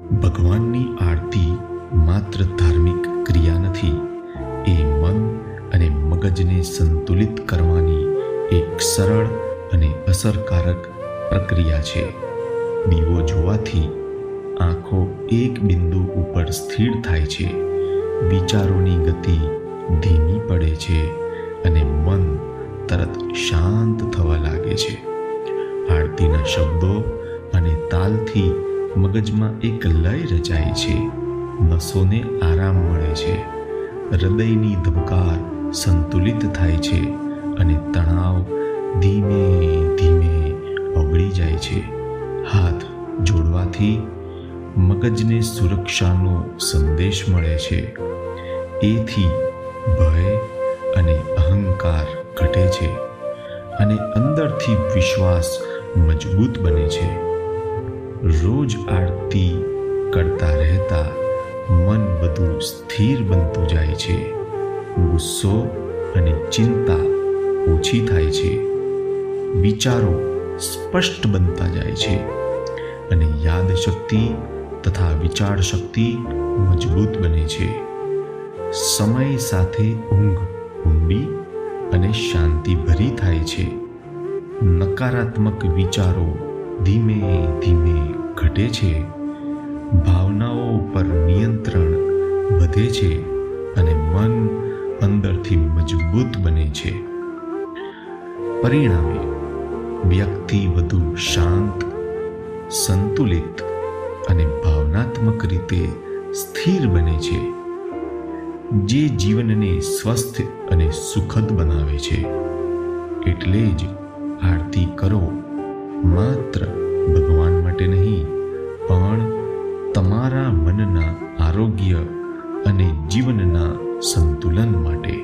ભગવાનની આરતી માત્ર ધાર્મિક ક્રિયા નથી, એ મન અને મગજને સંતુલિત કરવાની એક સરળ અને અસરકારક પ્રક્રિયા છે. દીવો જોવાથી આંખો એક બિંદુ ઉપર સ્થિર થાય છે, વિચારોની ગતિ ધીમી પડે છે અને મન તરત શાંત થવા લાગે છે. આરતીના શબ્દો અને તાલથી મગજમાં એક લય રચાય છે. નસોને આરામ મળે છે. હૃદયની ધબકાર સંતુલિત થાય છે અને તણાવ ધીમે ધીમે ઓગળી જાય છે. હાથ જોડવાથી મગજને સુરક્ષાનો સંદેશ મળે છે. એથી ભય અને અહંકાર ઘટે છે અને અંદરથી વિશ્વાસ મજબૂત બને છે. રોજ આરતી કરતા રહેતા મન બધું સ્થિર બનતું જાય છે. ગુસ્સો અને ચિંતા ઓછી થાય છે. વિચારો સ્પષ્ટ બનતા જાય છે. અને યાદશક્તિ તથા વિચાર શક્તિ મજબૂત બને છે. સમય સાથે ઊંઘ ઊંડી અને શાંતિભરી થાય છે. નકારાત્મક વિચારો ધીમે ઘટે છે. ભાવનાઓ પર નિયંત્રણ વધે છે અને મન અંદરથી મજબૂત બને છે. પરિણામે, વ્યક્તિ વધુ શાંત, સંતુલિત અને ભાવનાત્મક રીતે સ્થિર બને છે. જે જીવનને સ્વસ્થ અને સુખદ બનાવે છે. એટલે જ આરતી કરો માત્ર આરોગ્ય અને જીવનના સંતુલન માટે.